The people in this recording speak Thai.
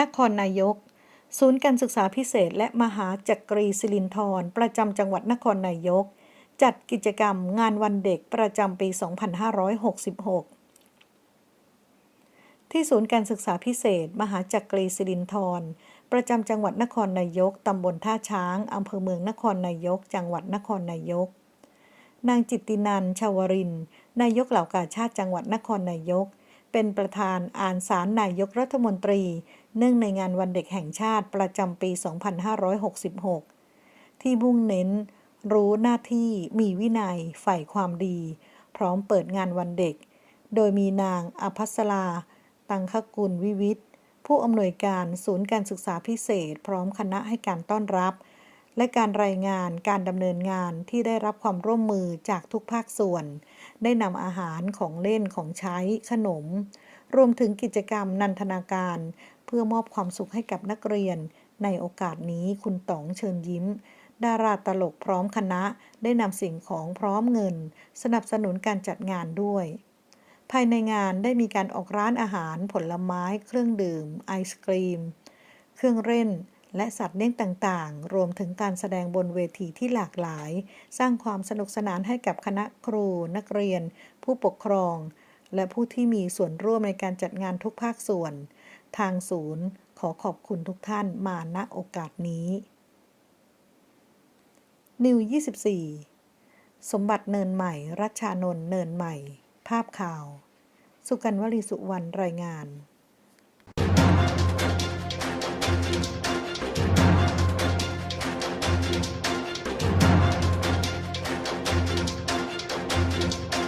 นครนายก ศูนย์การศึกษาพิเศษ และมหาจักรีสิรินธรประจำจังหวัดนครนายก จัดกิจกรรมงานวันเด็กประจำปี 2566 ที่ศูนย์การศึกษาพิเศษ มหาจักรีสิรินธรประจำจังหวัดนครนายก ตำบลท่าช้างอำเภอเมืองนครนายก จังหวัดนครนายก นางจิตตินันชาวริน นายกเหล่ากาชาติจังหวัดนครนายก เป็นประธานอ่านสารนายกรัฐมนตรี เนื่องในงานวันเด็กแห่งชาติประจำปี 2566 ที่มุ่งเน้น รู้หน้าที่มีวินัยใฝ่ความดี พร้อมเปิดงานวันเด็ก โดยมีนางอภัสรา ตังคกุลวิวิทย์ผู้อำนวยการศูนย์การศึกษาพิเศษ พร้อมคณะให้การต้อนรับ และการรายงานการดำเนินงานที่ได้รับความร่วมมือจากทุกภาคส่วน ได้นำอาหารของเล่นของใช้ขนม รวมถึงกิจกรรมนันทนาการ เพื่อมอบความสุขให้กับนักเรียน ในโอกาสนี้คุณต๋องเชิญยิ้ม ดาราตลกพร้อมคณะ ได้นำสิ่งของพร้อมเงิน สนับสนุนการจัดงานด้วย ภายในงานได้มีการออกร้านอาหารผลไม้ เครื่องดื่ม ไอศกรีม เครื่องเล่น และสัตว์เลี้ยงต่างๆ รวมถึงการแสดงบนเวทีที่หลากหลาย สร้างความสนุกสนานให้กับคณะครู นักเรียน ผู้ปกครอง และผู้ที่มีส่วนร่วมในการจัดงานทุกภาคส่วน ทางศูนย์ ขอขอบคุณทุกท่านมาณโอกาสนี้นิว 24 สมบัติเนินใหม่ รัชชานนท์เนินใหม่ ภาพข่าว สุกันวลีสุวรรณรายงาน